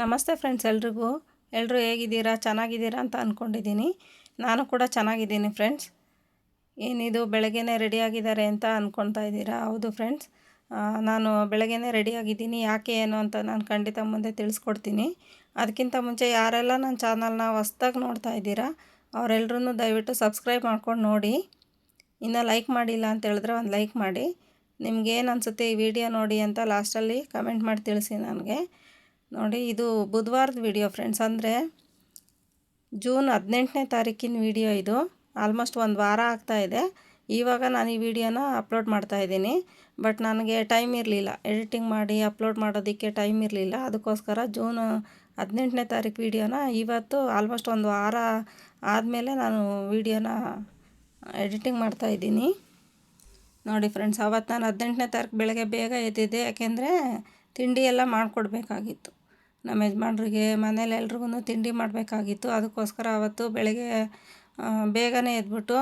ನಮಸ್ತೆ ಫ್ರೆಂಡ್ಸ್, ಎಲ್ರಿಗೂ? ಎಲ್ಲರೂ ಹೇಗಿದ್ದೀರಾ? ಚೆನ್ನಾಗಿದ್ದೀರಾ ಅಂತ ಅಂದ್ಕೊಂಡಿದ್ದೀನಿ ನಾನು ಕೂಡ ಚೆನ್ನಾಗಿದ್ದೀನಿ ಫ್ರೆಂಡ್ಸ್. ಏನಿದು, ಬೆಳಗ್ಗೆನೇ ರೆಡಿಯಾಗಿದ್ದಾರೆ ಅಂತ ಅಂದ್ಕೊಳ್ತಾ ಇದ್ದೀರಾ? ಹೌದು ಫ್ರೆಂಡ್ಸ್. ನಾನು ಬೆಳಗ್ಗೆನೇ ರೆಡಿಯಾಗಿದ್ದೀನಿ. ಯಾಕೆ, ಏನು ಅಂತ ನಾನು ಖಂಡಿತ ಮುಂದೆ ತಿಳಿಸ್ಕೊಡ್ತೀನಿ. ಅದಕ್ಕಿಂತ ಮುಂಚೆ ಯಾರೆಲ್ಲ ನನ್ನ ಚಾನಲ್ನ ಹೊಸ್ದಾಗಿ ನೋಡ್ತಾ ಇದ್ದೀರಾ ಅವರೆಲ್ಲರೂ ದಯವಿಟ್ಟು ಸಬ್ಸ್ಕ್ರೈಬ್ ಮಾಡ್ಕೊಂಡು ನೋಡಿ. ಇನ್ನೂ ಲೈಕ್ ಮಾಡಿಲ್ಲ ಅಂತ ಹೇಳಿದ್ರೆ ಒಂದು ಲೈಕ್ ಮಾಡಿ. ನಿಮ್ಗೇನು ಅನಿಸುತ್ತೆ ಈ ವಿಡಿಯೋ ನೋಡಿ ಅಂತ ಲಾಸ್ಟಲ್ಲಿ ಕಮೆಂಟ್ ಮಾಡಿ ತಿಳಿಸಿ ನನಗೆ. ನೋಡಿ, ಇದು ಬುಧವಾರದ ವಿಡಿಯೋ ಫ್ರೆಂಡ್ಸ್ ಅಂದರೆ ಜೂನ್ ಹದಿನೆಂಟನೇ ತಾರೀಕಿನ ವಿಡಿಯೋ ಇದು. ಆಲ್ಮೋಸ್ಟ್ ಒಂದು ವಾರ ಆಗ್ತಾ ಇದೆ. ಇವಾಗ ನಾನು ಈ ವಿಡಿಯೋನ ಅಪ್ಲೋಡ್ ಮಾಡ್ತಾ ಇದ್ದೀನಿ. ಬಟ್ ನನಗೆ ಟೈಮ್ ಇರಲಿಲ್ಲ. ಎಡಿಟಿಂಗ್ ಮಾಡಿ ಅಪ್ಲೋಡ್ ಮಾಡೋದಕ್ಕೆ ಟೈಮ್ ಇರಲಿಲ್ಲ. ಅದಕ್ಕೋಸ್ಕರ ಜೂನ್ ಹದಿನೆಂಟನೇ ತಾರೀಕು ವಿಡಿಯೋನ ಇವತ್ತು ಆಲ್ಮೋಸ್ಟ್ ಒಂದು ವಾರ ಆದಮೇಲೆ ನಾನು ವಿಡಿಯೋನ ಎಡಿಟಿಂಗ್ ಮಾಡ್ತಾ ಇದ್ದೀನಿ. ನೋಡಿ ಫ್ರೆಂಡ್ಸ್ ಅವತ್ತು ನಾನು ಹದಿನೆಂಟನೇ ತಾರೀಕು ಬೆಳಗ್ಗೆ ಬೇಗ ಎದ್ದಿದ್ದೆ. ಯಾಕೆಂದರೆ ತಿಂಡಿ ಎಲ್ಲ ಮಾಡಿಕೊಡ್ಬೇಕಾಗಿತ್ತು. ನಮ್ಮ ಯಜಮಾನ್ರಿಗೆ ಮನೇಲಿ ಎಲ್ರಿಗೂ ತಿಂಡಿ ಮಾಡಬೇಕಾಗಿತ್ತು. ಅದಕ್ಕೋಸ್ಕರ ಅವತ್ತು ಬೆಳಗ್ಗೆ ಬೇಗನೆ ಎದ್ಬಿಟ್ಟು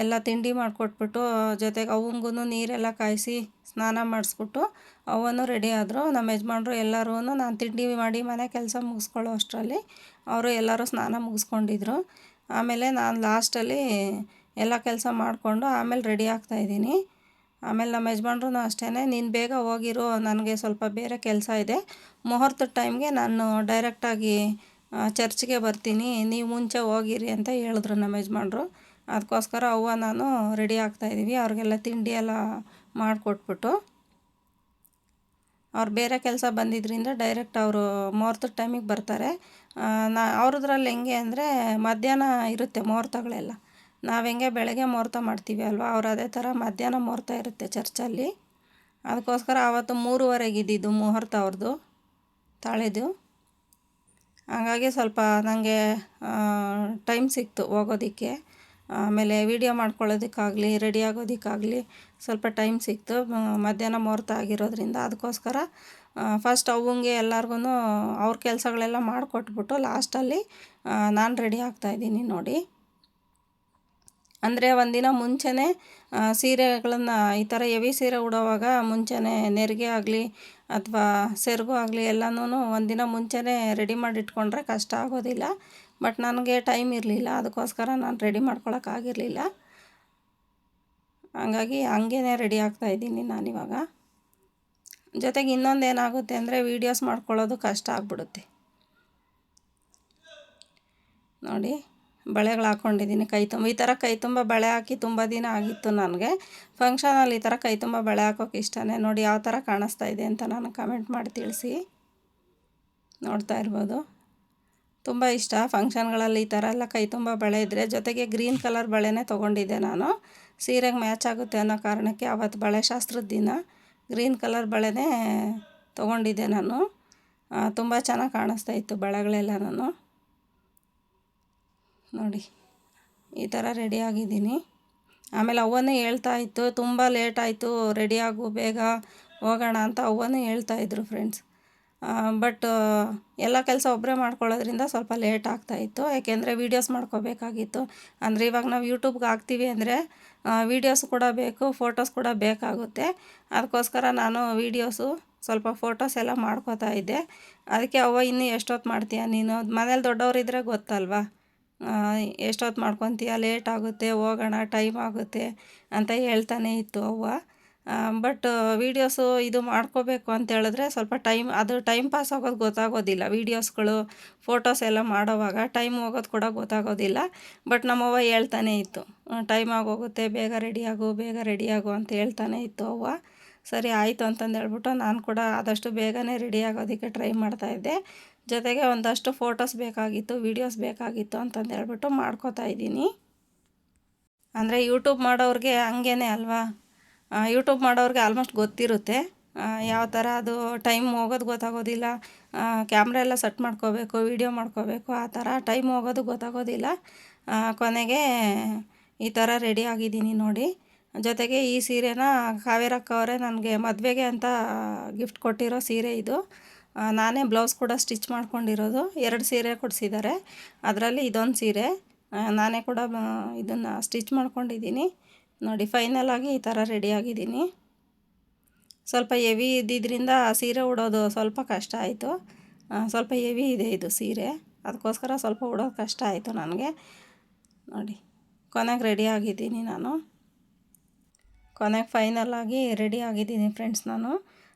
ಎಲ್ಲ ತಿಂಡಿ ಮಾಡಿಕೊಟ್ಬಿಟ್ಟು, ಜೊತೆಗೆ ಅವಂಗೂ ನೀರೆಲ್ಲ ಕಾಯಿಸಿ ಸ್ನಾನ ಮಾಡಿಸ್ಬಿಟ್ಟು ಅವನು ರೆಡಿ ಆದರು. ನಮ್ಮ ಯಜಮಾನ್ರು ಎಲ್ಲರೂ ನಾನು ತಿಂಡಿ ಮಾಡಿ ಮನೆ ಕೆಲಸ ಮುಗಿಸ್ಕೊಳ್ಳೋ ಅಷ್ಟರಲ್ಲಿ ಅವರು ಎಲ್ಲರೂ ಸ್ನಾನ ಮುಗಿಸ್ಕೊಂಡಿದ್ರು. ಆಮೇಲೆ ನಾನು ಲಾಸ್ಟಲ್ಲಿ ಎಲ್ಲ ಕೆಲಸ ಮಾಡಿಕೊಂಡು ಆಮೇಲೆ ರೆಡಿ ಆಗ್ತಾಯಿದ್ದೀನಿ ಆಮೇಲೆ ನಮ್ಮ ಯಜಮಾನ್ರು ಅಷ್ಟೇ ನೀನು ಬೇಗ ಹೋಗಿರೋ, ನನಗೆ ಸ್ವಲ್ಪ ಬೇರೆ ಕೆಲಸ ಇದೆ. ಮುಹೂರ್ತದ ಟೈಮ್ಗೆ ನಾನು ಡೈರೆಕ್ಟಾಗಿ ಚರ್ಚ್ಗೆ ಬರ್ತೀನಿ. ನೀವು ಮುಂಚೆ ಹೋಗಿರಿ ಅಂತ ಹೇಳಿದ್ರು ನಮ್ಮ ಯಜಮಾನ್ರು. ಅದಕ್ಕೋಸ್ಕರ ಅವ್ವ ನಾನು ರೆಡಿ ಆಗ್ತಾಯಿದ್ದೀವಿ ಅವ್ರಿಗೆಲ್ಲ ತಿಂಡಿ ಎಲ್ಲ ಮಾಡಿಕೊಟ್ಬಿಟ್ಟು. ಅವ್ರು ಬೇರೆ ಕೆಲಸ ಬಂದಿದ್ದರಿಂದ ಡೈರೆಕ್ಟ್ ಅವರು ಮುಹೂರ್ತದ ಟೈಮಿಗೆ ಬರ್ತಾರೆ. ನಾ, ಅವ್ರದ್ರಲ್ಲಿ ಹೆಂಗೆ ಅಂದರೆ ಮಧ್ಯಾಹ್ನ ಇರುತ್ತೆ ಮುಹೂರ್ತಗಳೆಲ್ಲ. ನಾವು ಹೆಂಗೆ ಬೆಳಗ್ಗೆ ಮುಹೂರ್ತ ಮಾಡ್ತೀವಿ ಅಲ್ವಾ? ಅವ್ರು ಅದೇ ಥರ ಮಧ್ಯಾಹ್ನ ಮುಹೂರ್ತ ಇರುತ್ತೆ ಚರ್ಚಲ್ಲಿ. ಅದಕ್ಕೋಸ್ಕರ ಆವತ್ತು ಮೂರುವರೆಗೆ ಇದ್ದಿದ್ದು ಮುಹೂರ್ತ ಅವ್ರದ್ದು ತಾಳೆದು ಹಾಗಾಗಿ ಸ್ವಲ್ಪ ನನಗೆ ಟೈಮ್ ಸಿಕ್ತು ಹೋಗೋದಕ್ಕೆ. ಆಮೇಲೆ ವೀಡಿಯೋ ಮಾಡ್ಕೊಳ್ಳೋದಕ್ಕಾಗಲಿ, ರೆಡಿ ಆಗೋದಕ್ಕಾಗಲಿ ಸ್ವಲ್ಪ ಟೈಮ್ ಸಿಕ್ತು. ಮಧ್ಯಾಹ್ನ ಮುಹೂರ್ತ ಆಗಿರೋದ್ರಿಂದ ಅದಕ್ಕೋಸ್ಕರ ಫಸ್ಟ್ ಅವಂಗೆ ಎಲ್ಲರಿಗೂ ಅವ್ರ ಕೆಲಸಗಳೆಲ್ಲ ಮಾಡಿಕೊಟ್ಬಿಟ್ಟು ಲಾಸ್ಟಲ್ಲಿ ನಾನು ರೆಡಿ ಆಗ್ತಾಯಿದ್ದೀನಿ ನೋಡಿ. ಅಂದರೆ ಒಂದಿನ ಮುಂಚೆನೇ ಸೀರೆಗಳನ್ನು ಈ ಥರ ಎವಿ ಸೀರೆ ಉಡೋವಾಗ ಮುಂಚೆನೇ ನೆರಿಗೆ ಆಗಲಿ ಅಥವಾ ಸೆರಗು ಆಗಲಿ ಎಲ್ಲನೂ ಒಂದಿನ ಮುಂಚೆನೇ ರೆಡಿ ಮಾಡಿ ಇಟ್ಕೊಂಡ್ರೆ ಕಷ್ಟ ಆಗೋದಿಲ್ಲ. ಬಟ್ ನನಗೆ ಟೈಮ್ ಇರಲಿಲ್ಲ. ಅದಕ್ಕೋಸ್ಕರ ನಾನು ರೆಡಿ ಮಾಡ್ಕೊಳಕ್ಕಾಗಿರಲಿಲ್ಲ ಹಾಗಾಗಿ ಹಂಗೇ ರೆಡಿ ಆಗ್ತಾಯಿದ್ದೀನಿ ನಾನಿವಾಗ ಜೊತೆಗೆ ಇನ್ನೊಂದು ಏನಾಗುತ್ತೆ ಅಂದರೆ ವೀಡಿಯೋಸ್ ಮಾಡ್ಕೊಳ್ಳೋದು ಕಷ್ಟ ಆಗ್ಬಿಡುತ್ತೆ. ನೋಡಿ. ಬಳೆಗಳು ಹಾಕ್ಕೊಂಡಿದ್ದೀನಿ ಕೈ ತುಂಬ, ಈ ಥರ ಕೈ ತುಂಬ ಬಳೆ ಹಾಕಿ ತುಂಬ ದಿನ ಆಗಿತ್ತು ನನಗೆ. ಫಂಕ್ಷನಲ್ಲಿ ಈ ಥರ ಕೈ ತುಂಬ ಬಳೆ ಹಾಕೋಕೆ ಇಷ್ಟನೇ. ನೋಡಿ ಯಾವ ಥರ ಕಾಣಿಸ್ತಾ ಇದೆ ಅಂತ ನಾನು ಕಮೆಂಟ್ ಮಾಡಿ ತಿಳಿಸಿ. ನೋಡ್ತಾ ಇರ್ಬೋದು. ತುಂಬ ಇಷ್ಟ ಫಂಕ್ಷನ್ಗಳಲ್ಲಿ ಈ ಥರ ಎಲ್ಲ ಕೈ ತುಂಬ ಬಳೆ ಇದ್ದರೆ ಜೊತೆಗೆ ಗ್ರೀನ್ ಕಲರ್ ಬಳೆನೇ ತೊಗೊಂಡಿದ್ದೆ ನಾನು. ಸೀರೆಗೆ ಮ್ಯಾಚ್ ಆಗುತ್ತೆ ಅನ್ನೋ ಕಾರಣಕ್ಕೆ ಅವತ್ತು ಬಳೆ ಶಾಸ್ತ್ರದ ದಿನ. ಗ್ರೀನ್ ಕಲರ್ ಬಳೆನೇ ತೊಗೊಂಡಿದ್ದೆ ನಾನು. ತುಂಬ ಚೆನ್ನಾಗಿ ಕಾಣಿಸ್ತಾ ಇತ್ತು ಬಳೆಗಳೆಲ್ಲ ನಾನು ನೋಡಿ, ಈ ಥರ ರೆಡಿ ಆಗಿದ್ದೀನಿ. ಆಮೇಲೆ ಅವ್ವನೇ ಹೇಳ್ತಾ ಇತ್ತು, ತುಂಬ ಲೇಟ್ ಆಯಿತು ರೆಡಿ ಆಗು, ಬೇಗ ಹೋಗೋಣ ಅಂತ ಅವ್ವನೇ ಹೇಳ್ತಾಯಿದ್ರು ಫ್ರೆಂಡ್ಸ್ ಬಟ್ ಎಲ್ಲ ಕೆಲಸ ಒಬ್ಬರೇ ಮಾಡ್ಕೊಳ್ಳೋದ್ರಿಂದ ಸ್ವಲ್ಪ ಲೇಟ್ ಆಗ್ತಾಯಿತ್ತು ಯಾಕೆಂದರೆ ವೀಡಿಯೋಸ್ ಮಾಡ್ಕೋಬೇಕಾಗಿತ್ತು. ಅಂದರೆ ಇವಾಗ ನಾವು ಯೂಟ್ಯೂಬ್ಗೆ ಹಾಕ್ತೀವಿ ಅಂದರೆ ವೀಡಿಯೋಸ್ ಕೂಡ ಬೇಕು ಫೋಟೋಸ್ ಕೂಡ ಬೇಕಾಗುತ್ತೆ. ಅದಕ್ಕೋಸ್ಕರ ನಾನು ವೀಡಿಯೋಸು ಸ್ವಲ್ಪ ಫೋಟೋಸ್ ಎಲ್ಲ ಮಾಡ್ಕೋತಾ ಇದ್ದೆ. ಅದಕ್ಕೆ ಅವ್ವ, ಇನ್ನೂ ಎಷ್ಟೊತ್ತು ಮಾಡ್ತೀಯ ನೀನು? ಮನೇಲಿ ದೊಡ್ಡವರಿದ್ದರೆ ಗೊತ್ತಲ್ವಾ? ಎಷ್ಟೊತ್ತು ಮಾಡ್ಕೊತೀಯ? ಲೇಟ್ ಆಗುತ್ತೆ, ಹೋಗೋಣ ಟೈಮ್ ಆಗುತ್ತೆ ಅಂತ ಹೇಳ್ತಾನೆ ಇತ್ತು ಅವ್ವ. ಬಟ್ ವೀಡಿಯೋಸು ಇದು ಮಾಡ್ಕೋಬೇಕು ಅಂತ ಹೇಳಿದ್ರೆ ಸ್ವಲ್ಪ ಟೈಮ್ ಅದು ಟೈಮ್ ಪಾಸ್ ಆಗೋದು ಗೊತ್ತಾಗೋದಿಲ್ಲ. ವೀಡಿಯೋಸ್ಗಳು ಫೋಟೋಸ್ ಎಲ್ಲ ಮಾಡೋವಾಗ ಟೈಮ್ ಹೋಗೋದು ಕೂಡ ಗೊತ್ತಾಗೋದಿಲ್ಲ. ಬಟ್ ನಮ್ಮವ್ವ ಹೇಳ್ತಾನೆ ಇತ್ತು. ಟೈಮ್ ಆಗೋಗುತ್ತೆ, ಬೇಗ ರೆಡಿಯಾಗು ಬೇಗ ರೆಡಿಯಾಗು ಅಂತ ಹೇಳ್ತಾನೆ ಇತ್ತು ಅವ್ವ. ಸರಿ, ಆಯಿತು ಅಂತಂದು ಹೇಳ್ಬಿಟ್ಟು ನಾನು ಕೂಡ ಆದಷ್ಟು ಬೇಗನೆ ರೆಡಿ ಆಗೋದಕ್ಕೆ ಟ್ರೈ ಮಾಡ್ತಾಯಿದ್ದೆ ಜೊತೆಗೆ ಒಂದಷ್ಟು ಫೋಟೋಸ್ ಬೇಕಾಗಿತ್ತು, ವೀಡಿಯೋಸ್ ಬೇಕಾಗಿತ್ತು ಅಂತಂದು ಹೇಳ್ಬಿಟ್ಟು ಮಾಡ್ಕೋತಾ ಇದ್ದೀನಿ. ಅಂದರೆ ಯೂಟ್ಯೂಬ್ ಮಾಡೋರಿಗೆ ಹಂಗೇ ಅಲ್ವಾ? ಯೂಟ್ಯೂಬ್ ಮಾಡೋರಿಗೆ ಆಲ್ಮೋಸ್ಟ್ ಗೊತ್ತಿರುತ್ತೆ. ಯಾವ ಥರ ಅದು ಟೈಮ್ ಹೋಗೋದು ಗೊತ್ತಾಗೋದಿಲ್ಲ. ಕ್ಯಾಮ್ರ ಎಲ್ಲ ಸೆಟ್ ಮಾಡ್ಕೋಬೇಕು ವೀಡಿಯೋ ಮಾಡ್ಕೋಬೇಕು, ಆ ಥರ ಟೈಮ್ ಹೋಗೋದು ಗೊತ್ತಾಗೋದಿಲ್ಲ. ಕೊನೆಗೆ ಈ ಥರ ರೆಡಿ ಆಗಿದ್ದೀನಿ ನೋಡಿ. ಜೊತೆಗೆ ಈ ಸೀರೆನ ಕಾವೇರಕ್ಕ ಅವರೇ ನನಗೆ ಮದುವೆಗೆ ಅಂತ ಗಿಫ್ಟ್ ಕೊಟ್ಟಿರೋ ಸೀರೆ ಇದು. ನಾನೇ ಬ್ಲೌಸ್ ಕೂಡ ಸ್ಟಿಚ್ ಮಾಡ್ಕೊಂಡಿರೋದು. ಎರಡು ಸೀರೆ ಕೊಡಿಸಿದ್ದಾರೆ. ಅದರಲ್ಲಿ ಇದೊಂದು ಸೀರೆ. ನಾನೇ ಕೂಡ ಇದನ್ನು ಸ್ಟಿಚ್ ಮಾಡ್ಕೊಂಡಿದ್ದೀನಿ. ನೋಡಿ ಫೈನಲಾಗಿ ಈ ಥರ ರೆಡಿಯಾಗಿದ್ದೀನಿ ಸ್ವಲ್ಪ ಎವಿ ಇದ್ದಿದ್ದರಿಂದ ಸೀರೆ ಉಡೋದು ಸ್ವಲ್ಪ ಕಷ್ಟ ಆಯಿತು. ಸ್ವಲ್ಪ ಹೆವಿ ಇದೆ ಇದು ಸೀರೆ. ಅದಕ್ಕೋಸ್ಕರ ಸ್ವಲ್ಪ ಉಡೋದು ಕಷ್ಟ ಆಯಿತು ನನಗೆ. ನೋಡಿ, ಕೊನೆಗೆ ರೆಡಿ ಆಗಿದ್ದೀನಿ ನಾನು. ಕೊನೆಗೆ ಫೈನಲ್ ಆಗಿ ರೆಡಿ ಆಗಿದ್ದೀನಿ ಫ್ರೆಂಡ್ಸ್ ನಾನು.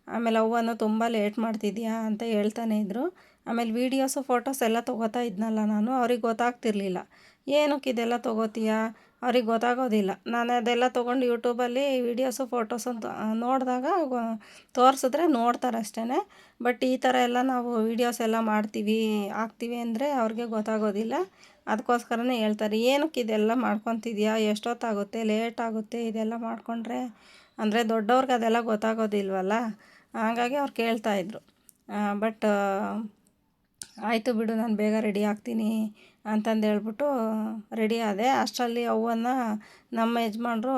ಆಮೇಲೆ ಅವ್ವನು ತುಂಬ ಲೇಟ್ ಮಾಡ್ತಿದ್ಯಾ ಅಂತ ಹೇಳ್ತಾನೆ ಇದ್ದರು ಆಮೇಲೆ ವೀಡಿಯೋಸು ಫೋಟೋಸ್ ಎಲ್ಲ ತೊಗೋತಾ ಇದ್ನಲ್ಲ ನಾನು, ಅವ್ರಿಗೆ ಗೊತ್ತಾಗ್ತಿರ್ಲಿಲ್ಲ. ಏನಕ್ಕೆ ಇದೆಲ್ಲ ತೊಗೋತೀಯಾ? ಅವ್ರಿಗೆ ಗೊತ್ತಾಗೋದಿಲ್ಲ. ನಾನು ಅದೆಲ್ಲ ತೊಗೊಂಡು ಯೂಟ್ಯೂಬಲ್ಲಿ ವೀಡಿಯೋಸು ಫೋಟೋಸು ನೋಡಿದಾಗ ತೋರಿಸಿದ್ರೆ ನೋಡ್ತಾರೆ ಅಷ್ಟೇ ಬಟ್ ಈ ಥರ ಎಲ್ಲ ನಾವು ವೀಡಿಯೋಸ್ ಎಲ್ಲ ಮಾಡ್ತೀವಿ, ಹಾಕ್ತೀವಿ ಅಂದರೆ ಅವ್ರಿಗೆ ಗೊತ್ತಾಗೋದಿಲ್ಲ. ಅದಕ್ಕೋಸ್ಕರನೇ ಹೇಳ್ತಾರೆ, ಏನಕ್ಕೆ ಇದೆಲ್ಲ ಮಾಡ್ಕೊತಿದ್ಯಾ? ಎಷ್ಟೊತ್ತಾಗುತ್ತೆ? ಲೇಟ್ ಆಗುತ್ತೆ ಇದೆಲ್ಲ ಮಾಡಿಕೊಂಡ್ರೆ? ಅಂದರೆ ದೊಡ್ಡವ್ರಿಗೆ ಅದೆಲ್ಲ ಗೊತ್ತಾಗೋದಿಲ್ವಲ್ಲ. ಹಾಗಾಗಿ ಅವ್ರು ಕೇಳ್ತಾಯಿದ್ರು ಬಟ್ ಆಯಿತು ಬಿಡು, ನಾನು ಬೇಗ ರೆಡಿ ಆಗ್ತೀನಿ ಅಂತಂದು ಹೇಳ್ಬಿಟ್ಟು ರೆಡಿ ಆದೆ. ಅಷ್ಟರಲ್ಲಿ ಅವನ್ನು ನಮ್ಮ ಯಜಮಾನ್ರು,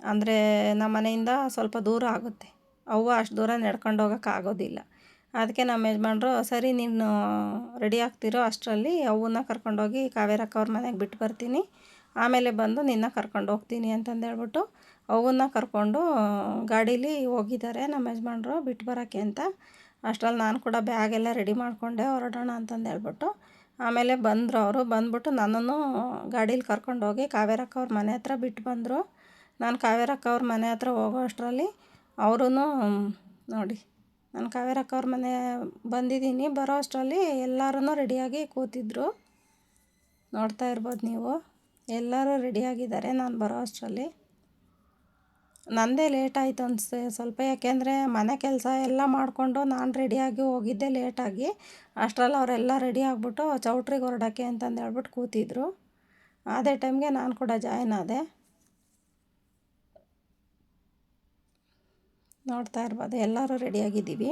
ಅಂದರೆ ನಮ್ಮ ಮನೆಯಿಂದ ಸ್ವಲ್ಪ ದೂರ ಆಗುತ್ತೆ. ಅವ್ವ ಅಷ್ಟು ದೂರ ನಡ್ಕೊಂಡು ಹೋಗೋಕ್ಕಾಗೋದಿಲ್ಲ ಅದಕ್ಕೆ ನಮ್ಮ ಯಜಮಾನ್ರು, ಸರಿ, ನೀನು ರೆಡಿ ಆಗ್ತಿರೋ ಅಷ್ಟರಲ್ಲಿ ಅವನ್ನ ಕರ್ಕೊಂಡೋಗಿ ಕಾವೇರಕ್ಕ ಅವ್ರ ಮನೆಗೆ ಬಿಟ್ಟು ಬರ್ತೀನಿ. ಆಮೇಲೆ ಬಂದು ನಿನ್ನ ಕರ್ಕೊಂಡು ಹೋಗ್ತೀನಿ ಅಂತಂದು ಹೇಳ್ಬಿಟ್ಟು ಅವನ್ನ ಕರ್ಕೊಂಡು ಗಾಡೀಲಿ ಹೋಗಿದ್ದಾರೆ ನಮ್ಮ ಯಜಮಾನ್ರು ಬಿಟ್ಟು ಬರೋಕ್ಕೆ ಅಂತ. ಅಷ್ಟರಲ್ಲಿ ನಾನು ಕೂಡ ಬ್ಯಾಗೆಲ್ಲ ರೆಡಿ ಮಾಡಿಕೊಂಡೆ ಹೊರಡೋಣ ಅಂತಂದು ಹೇಳ್ಬಿಟ್ಟು. ಆಮೇಲೆ ಬಂದರು ಅವರು, ಬಂದ್ಬಿಟ್ಟು ನನ್ನನ್ನು ಗಾಡೀಲಿ ಕರ್ಕೊಂಡೋಗಿ ಕಾವೇರಕ್ಕ ಅವ್ರ ಮನೆ ಹತ್ರ ಬಿಟ್ಟು ಬಂದರು. ನಾನು ಕಾವೇರಕ್ಕ ಅವ್ರ ಮನೆ ಹತ್ರ ಹೋಗೋ ಅಷ್ಟರಲ್ಲಿ ಅವರೂ ನೋಡಿ, ನಾನು ಕಾವೇರಕ್ಕ ಅವ್ರ ಮನೆ ಬಂದಿದ್ದೀನಿ, ಬರೋ ಅಷ್ಟರಲ್ಲಿ ಎಲ್ಲರೂ ರೆಡಿಯಾಗಿ ಕೂತಿದ್ರು. ನೋಡ್ತಾ ಇರ್ಬೋದು ನೀವು. ಎಲ್ಲರೂ ರೆಡಿಯಾಗಿದ್ದಾರೆ ನಾನು ಬರೋ ಅಷ್ಟರಲ್ಲಿ. ನನ್ನದೇ ಲೇಟ್ ಆಯಿತು ಅನಿಸ್ತು ಸ್ವಲ್ಪ, ಯಾಕೆಂದರೆ ಮನೆ ಕೆಲಸ ಎಲ್ಲ ಮಾಡಿಕೊಂಡು ನಾನು ರೆಡಿಯಾಗಿ ಹೋಗಿದ್ದೆ ಲೇಟಾಗಿ ಅಷ್ಟರಲ್ಲಿ ಅವರೆಲ್ಲ ರೆಡಿ ಆಗಿಬಿಟ್ಟು ಚೌಟ್ರಿಗೆ ಹೊರಡೋಕ್ಕೆ ಅಂತಂದು ಹೇಳ್ಬಿಟ್ಟು ಕೂತಿದ್ರು. ಅದೇ ಟೈಮ್ಗೆ ನಾನು ಕೂಡ ಜಾಯ್ನ್ ಆದೆ. ನೋಡ್ತಾ ಇರ್ಬೋದು, ಎಲ್ಲರೂ ರೆಡಿಯಾಗಿದ್ದೀವಿ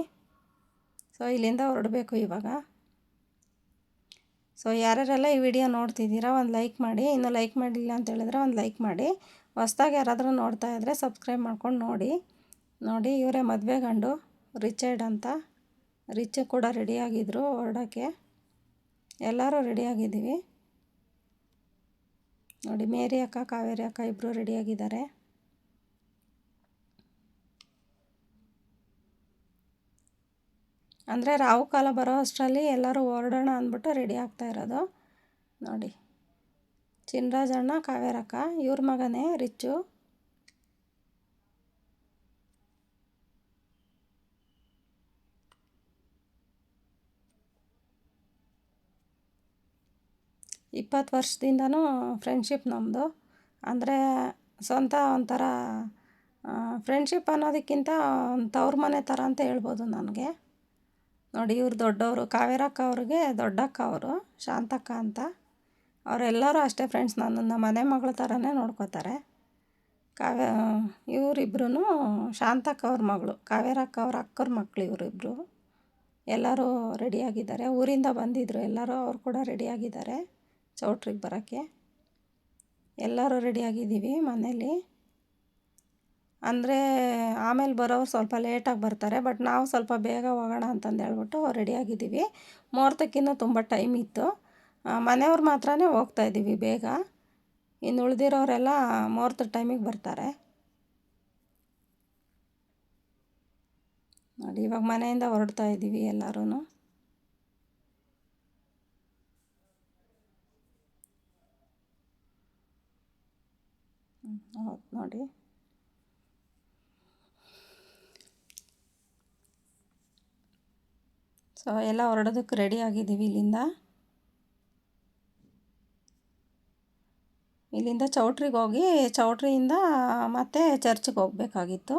ಸೊ ಇಲ್ಲಿಂದ ಹೊರಡಬೇಕು ಇವಾಗ. ಸೊ ಯಾರ್ಯಾರೆಲ್ಲ ಈ ವಿಡಿಯೋ ನೋಡ್ತಿದ್ದೀರಾ, ಒಂದು ಲೈಕ್ ಮಾಡಿ. ಇನ್ನೂ ಲೈಕ್ ಮಾಡಿಲ್ಲ ಅಂತ ಹೇಳಿದ್ರೆ ಒಂದು ಲೈಕ್ ಮಾಡಿ. ಹೊಸ್ದಾಗಿ ಯಾರಾದರೂ ನೋಡ್ತಾ ಇದ್ದರೆ ಸಬ್ಸ್ಕ್ರೈಬ್ ಮಾಡ್ಕೊಂಡು ನೋಡಿ. ನೋಡಿ, ಇವರೇ ಮದುವೆ ಗಂಡು ರಿಚರ್ಡ್ ಅಂತ. ರಿಚ್ ಕೂಡ ರೆಡಿಯಾಗಿದ್ದರು ಹೊರಡೋಕ್ಕೆ. ಎಲ್ಲರೂ ರೆಡಿಯಾಗಿದ್ದೀವಿ ನೋಡಿ, ಮೇರಿ ಅಕ್ಕ, ಕಾವೇರಿ ಅಕ್ಕ ಇಬ್ಬರು ರೆಡಿಯಾಗಿದ್ದಾರೆ ಅಂದರೆ ರಾವು ಕಾಲ ಬರೋ ಅಷ್ಟರಲ್ಲಿ ಎಲ್ಲರೂ ಹೊರಡೋಣ ಅಂದ್ಬಿಟ್ಟು ರೆಡಿ ಆಗ್ತಾ ಇರೋದು. ನೋಡಿ. ಚಿನ್ರಾಜಣ್ಣ ಕಾವೇರಕ್ಕ ಇವ್ರ ಮಗನೇ ರಿಚ್ಚು. ಇಪ್ಪತ್ತು ವರ್ಷದಿಂದನೂ ಫ್ರೆಂಡ್ಶಿಪ್ ನಮ್ಮದು ಅಂದರೆ ಸ್ವಂತ ಒಂಥರ ಫ್ರೆಂಡ್ಶಿಪ್ ಅನ್ನೋದಕ್ಕಿಂತ ತವ್ರ ಮನೆ ಥರ ಅಂತ ಹೇಳ್ಬೋದು ನನಗೆ. ನೋಡಿ ಇವ್ರು ದೊಡ್ಡವರು ಕಾವೇರಕ್ಕ ಅವ್ರಿಗೆ ದೊಡ್ಡಕ್ಕ ಅವರು, ಶಾಂತಕ್ಕ ಅಂತ. ಅವರೆಲ್ಲರೂ ಅಷ್ಟೇ ಫ್ರೆಂಡ್ಸ್ ನನ್ನನ್ನು ಮನೆ ಮಗಳ ಥರನೇ ನೋಡ್ಕೋತಾರೆ. ಕಾವ್ಯ ಇವರಿಬ್ರು ಶಾಂತಕ್ಕ ಅವ್ರ ಮಗಳು ಕಾವೇರಕ್ಕ ಅವ್ರ ಅಕ್ಕರ ಮಕ್ಕಳು ಇವರಿಬ್ಬರು ಎಲ್ಲರೂ ರೆಡಿಯಾಗಿದ್ದಾರೆ ಊರಿಂದ ಬಂದಿದ್ದರು ಎಲ್ಲರೂ ಅವ್ರು ಕೂಡ ರೆಡಿಯಾಗಿದ್ದಾರೆ ಚೌಟ್ರಿಗೆ ಬರೋಕ್ಕೆ. ಎಲ್ಲರೂ ರೆಡಿಯಾಗಿದ್ದೀವಿ ಮನೇಲಿ. ಅಂದರೆ ಆಮೇಲೆ ಬರೋರು ಸ್ವಲ್ಪ ಲೇಟಾಗಿ ಬರ್ತಾರೆ ಬಟ್ ನಾವು ಸ್ವಲ್ಪ ಬೇಗ ಹೋಗೋಣ ಅಂತಂದು ಹೇಳ್ಬಿಟ್ಟು ರೆಡಿಯಾಗಿದ್ದೀವಿ ಮುಹೂರ್ತಕ್ಕಿನ್ನೂ ತುಂಬ ಟೈಮ್ ಇತ್ತು. ಮನೆಯವ್ರು ಮಾತ್ರನೇ ಹೋಗ್ತಾಯಿದ್ದೀವಿ ಬೇಗ. ಇನ್ನು ಉಳಿದಿರೋರೆಲ್ಲ ಮುಹೂರ್ತ ಟೈಮಿಗೆ ಬರ್ತಾರೆ. ನೋಡಿ, ಇವಾಗ ಮನೆಯಿಂದ ಹೊರಡ್ತಾ ಇದ್ದೀವಿ ಎಲ್ಲರೂ ಹೌದು ನೋಡಿ. ಸೊ ಎಲ್ಲ ಹೊರಡೋದಕ್ಕೆ ರೆಡಿ ಆಗಿದ್ದೀವಿ ಇಲ್ಲಿಂದ. ಇಲ್ಲಿಂದ ಚೌಟ್ರಿಗೆ ಹೋಗಿ, ಚೌಟ್ರಿಯಿಂದ ಮತ್ತೆ ಚರ್ಚ್ಗೆ ಹೋಗಬೇಕಾಗಿತ್ತು.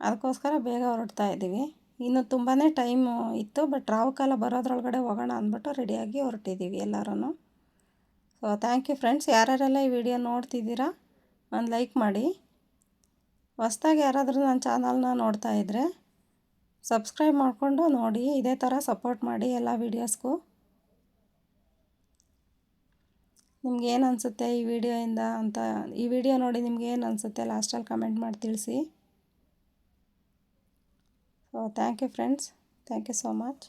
ಅದಕ್ಕೋಸ್ಕರ ಬೇಗ ಹೊರಡ್ತಾ ಇದ್ದೀವಿ. ಇನ್ನು ತುಂಬಾ ಟೈಮು ಇತ್ತು ಬಟ್ ರಾವು ಕಾಲ ಬರೋದ್ರೊಳಗಡೆ ಹೋಗೋಣ ಅಂದ್ಬಿಟ್ಟು ರೆಡಿಯಾಗಿ ಹೊರಟಿದ್ದೀವಿ ಎಲ್ಲರೂ ಸೊ ಥ್ಯಾಂಕ್ ಯು ಫ್ರೆಂಡ್ಸ್ ಯಾರ್ಯಾರೆಲ್ಲ ಈ ವಿಡಿಯೋ ನೋಡ್ತಿದ್ದೀರಾ, ಒಂದು ಲೈಕ್ ಮಾಡಿ. ಹೊಸ್ದಾಗಿ ಯಾರಾದರೂ ನನ್ನ ಚಾನಲ್ನ ನೋಡ್ತಾ ಇದ್ದರೆ ಸಬ್ಸ್ಕ್ರೈಬ್ ಮಾಡಿಕೊಂಡು ನೋಡಿ, ಇದೇ ಥರ ಸಪೋರ್ಟ್ ಮಾಡಿ ಎಲ್ಲ ವೀಡಿಯೋಸ್ಗೂ ನಿಮ್ಗೇನು ಅನಿಸುತ್ತೆ ಈ ವಿಡಿಯೋಯಿಂದ ಅಂತ, ಈ ವಿಡಿಯೋ ನೋಡಿ ನಿಮ್ಗೇನು ಅನಿಸುತ್ತೆ ಲಾಸ್ಟಲ್ಲಿ ಕಮೆಂಟ್ ಮಾಡಿ ತಿಳಿಸಿ. So thank you friends thank you so much